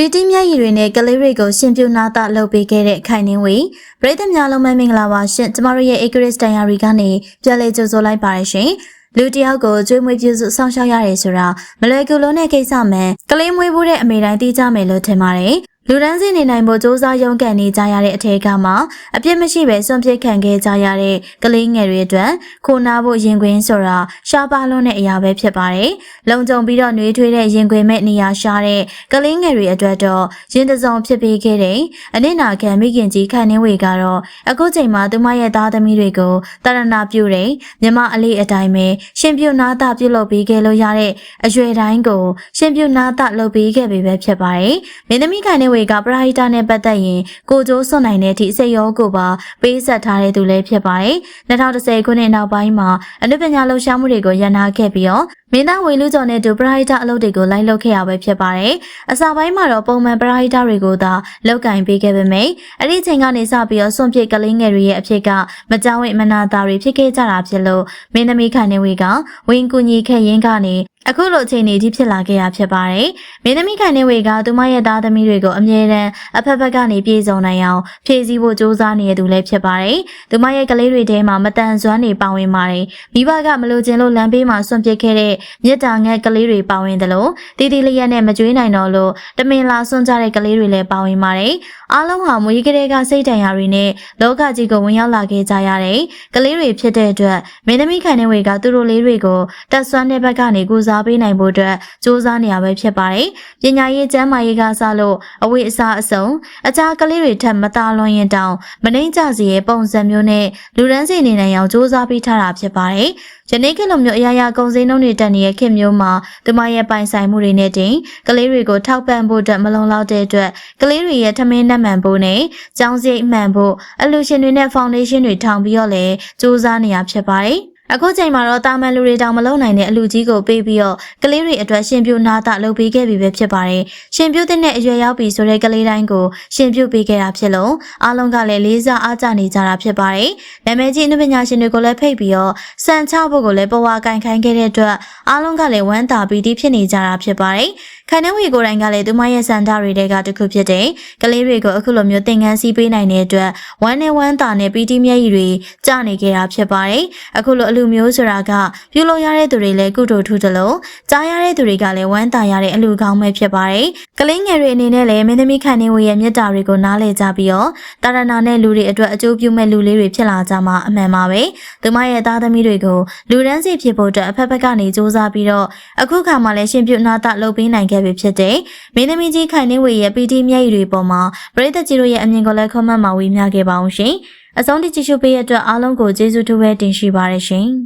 ပရီတီမျက်ရည်တွေနဲ့ကလေးတွေကိုရှင်ပြူနာတာလုပ်ပေးခဲ့တဲ့ခိုင်နှင်းဝေပရိသတ်များလုံးမင်္ဂလာပါရှင်ကျမတို့ရဲ့ Acris Diary ကနေပြန်လည်ကြိုဆိုလိုက်ပါတယ်ရှင်လူတယောက်ကိုကျွေးမွေးပြုစုစောင့်ရှောက်ရတယ်ဆိုတာမလွယ်ကူလုံးတဲ့ကိစ္စမှန်ကလေးမွေးဖို့တဲ့အမေတိုင်းသိကြမယ်လို့ထင်ပါတယ် လူဒန်းစင်နေနိုင်ဖို့စ조사ရုံးကန်နေကြရတဲ့အထက်ကမှအပြစ်မရှိပဲစွန့်ပစ်ခံခဲ့ကြရတဲ့ကလေးငယ်တွေအတွက်ခိုနာဖို့ရင်ခွင်ဆိုတာရှားပါလွန်းတဲ့အရာပဲဖြစ်ပါတယ်။လုံခြုံပြီးတော့နှွေးထွေးတဲ့ရင်ခွင်မဲ့နေရာရှားတဲ့ကလေးငယ်တွေအတွက်တော့ရင်တစုံဖြစ်ပေးခဲ့တဲ့အနစ်နာခံမိခင်ကြီးခန့်နှင်းဝေကတော့အခုချိန်မှာသူမရဲ့သားသမီးတွေကိုတာရဏပြုတဲ့မြမအလေးအတိုင်းပဲရှင်ပြုနာတာပြုလုပ်ပေးခဲ့လို့ရတဲ့အရွယ်တိုင်းကိုရှင်ပြုနာတာလုပ်ပေးခဲ့ပြီပဲဖြစ်ပါတယ်။မင်းသမီးခန့်နှင်းဝေကပရာဟိတနဲ့ပတ်သက်ရင်ကိုကျိုးစွန့်နိုင်တဲ့အထိစိတ်ရောကိုပါပေးဆက်ထားတဲ့သူလည်းဖြစ်ပါတယ်။2010ခုနှစ်နောက်ပိုင်းမှာအနုပညာလှူရှားမှုတွေကိုရန်နာခဲ့ပြီးတော့မင်းသားဝေလူကျော်နဲ့တူပရာဟိတအလုပ်တွေကိုလိုက်လုပ်ခဲ့ရပဲဖြစ်ပါတယ်။အစပိုင်းမှာတော့ပုံမှန်ပရာဟိတတွေကိုသာလောက်ကင်ပေးခဲ့ပေမယ့်အဲ့ဒီချိန်ကနေစပြီးတော့စွန့်ပစ်ကလေးငယ်တွေရဲ့အဖြစ်ကမကြောက်ဝိမနာတာတွေဖြစ်ခဲ့ကြတာဖြစ်လို့မင်းသမီးခိုင်နေဝေကဝင်းကူညီခဲ့ရင်းကနေအခုလိုအချိန်နေကြီးဖြစ်လာခဲ့ရဖြစ်ပါတယ်။မင်းသမီးခိုင်နေဝေကသူမရဲ့သားသမီးတွေကိုအမြဲတမ်းအဖက်ဖက်ကနေပြေဆုံးနိုင်အောင်ဖြည့်ဆည်းဖို့စ조사နေတဲ့သူလည်းဖြစ်ပါတယ်။သူမရဲ့ကလေးတွေထဲမှာမတန်ဆွမ်းနေပါဝင်ပါတယ်။မိဘကမလို့ခြင်းလို့လမ်းဘေးမှာဆွန့်ပစ်ခဲ့တဲ့မြစ်တာငတ်ကလေးတွေပါဝင်တယ်လို့တီတီလျက်နဲ့မကြွေးနိုင်တော့လို့တမင်လာဆွန့်ကြတဲ့ကလေးတွေလည်းပါဝင်ပါတယ်။အားလုံးဟာမွေးကလေးကစိတ်တန်ရာတွေနဲ့လောကကြီးကိုဝင်ရောက်လာခဲ့ကြရတဲ့ကလေးတွေဖြစ်တဲ့အတွက်မင်းသမီးခိုင်နေဝေကသူတို့လေးတွေကိုတက်ဆွမ်းတဲ့ဘက်ကနေကူစားပေးနိုင်ဖို့အတွက်စူးစမ်းနေရပဲဖြစ်ပါတယ်။ပညာရေးကျမ်းမာရေးကစလို့အဝိအစားအစုံအခြားကလေးတွေထက်မသာလွန်ရင်တောင်မနှိမ့်ကြစီရဲ့ပုံစံမျိုးနဲ့လူရန်စီနေနိုင်အောင်စူးစမ်းပေးထားတာဖြစ်ပါတယ်။ယနေ့ခေတ်လိုမျိုးအရာရာကုန်စည်နှုန်းတွေတက်နေတဲ့ခေတ်မျိုးမှာသူမရဲ့ပိုင်ဆိုင်မှုတွေနဲ့တင်ကလေးတွေကိုထောက်ပံ့ဖို့အတွက်မလုံလောက်တဲ့အတွက်ကလေးတွေရဲ့ထမင်းနှက်မှန်ဖို့နဲ့ကျောင်းစရိတ်မှန်ဖို့အလူရှင်တွေနဲ့ဖောင်ဒေးရှင်းတွေထောင်ပြီးတော့လည်းစူးစမ်းနေရဖြစ်ပါတယ်။ အခုချိန်မှာတော့တာမန်လူတွေတောင်မလုံနိုင်တဲ့အလူကြီးကိုပေးပြီးတော့ကလေးတွေအတွက်ရှင်ပြုနာတာလုပ်ပေးခဲ့ပြီပဲဖြစ်ပါတယ်။ရှင်ပြုတဲ့အရွယ်ရောက်ပြီဆိုတဲ့ကလေးတိုင်းကိုရှင်ပြုပေးခဲ့တာဖြစ်လို့အားလုံးကလည်းလေးစားအားကြနေကြတာဖြစ်ပါတယ်။နာမည်ကြီးအနုပညာရှင်တွေကိုလည်းဖိတ်ပြီးတော့စံချဖို့ကိုလည်းပဝါကန်ခိုင်းခဲ့တဲ့အတွက်အားလုံးကလည်းဝမ်းသာပီတိဖြစ်နေကြတာဖြစ်ပါတယ်။ ခိုင်နှဝေကိုယ်တိုင်ကလည်းသူမရဲ့စံတာတွေတဲကတစ်ခုဖြစ်တဲ့ကလေးတွေကိုအခုလိုမျိုးသင်ခန်းစီးပေးနိုင်တဲ့အတွက်ဝမ်းနဲ့ဝမ်းသာနဲ့ပီတိမျက်ရည်တွေကျနေခဲ့တာဖြစ်ပါတယ်။အခုလိုအလူမျိုးဆိုတာကပြုလုပ်ရတဲ့သူတွေလည်းကုသိုလ်ထူးတယ်လို့ကြားရတဲ့သူတွေကလည်းဝမ်းသာရတဲ့အလူကောင်းပဲဖြစ်ပါတယ်။ကလေးငယ်တွေအနေနဲ့လည်းမင်းသမီးခိုင်နေဝေရဲ့မေတ္တာတွေကိုနားလည်ကြပြီးတော့တာရဏနဲ့လူတွေအတွက်အကျိုးပြုမဲ့လူလေးတွေဖြစ်လာကြမှာအမှန်ပါပဲ။သူမရဲ့သားသမီးတွေကိုလူရန်စီဖြစ်ဖို့အတွက်အဖက်ဖက်ကနေစူးစမ်းပြီးတော့အခုခါမှလည်းရှင်ပြုနာတာလုပ်ပေးနိုင်ခဲ့ပြီဖြစ်တဲ့မင်းသမီးကြီးခိုင်နေဝေရဲ့ပီတီမျက်ရည်တွေပေါ်မှာပရိသတ်ကြီးတို့ရဲ့အမြင်ကိုလည်းခွန်မှတ်မှာဝေမျှခဲ့ပါအောင်ရှင်။အဆုံးထိကြည့်ရှုပေးရတဲ့အတွက်အားလုံးကိုကျေးဇူးတူပဲတင်ရှိပါရရှင်။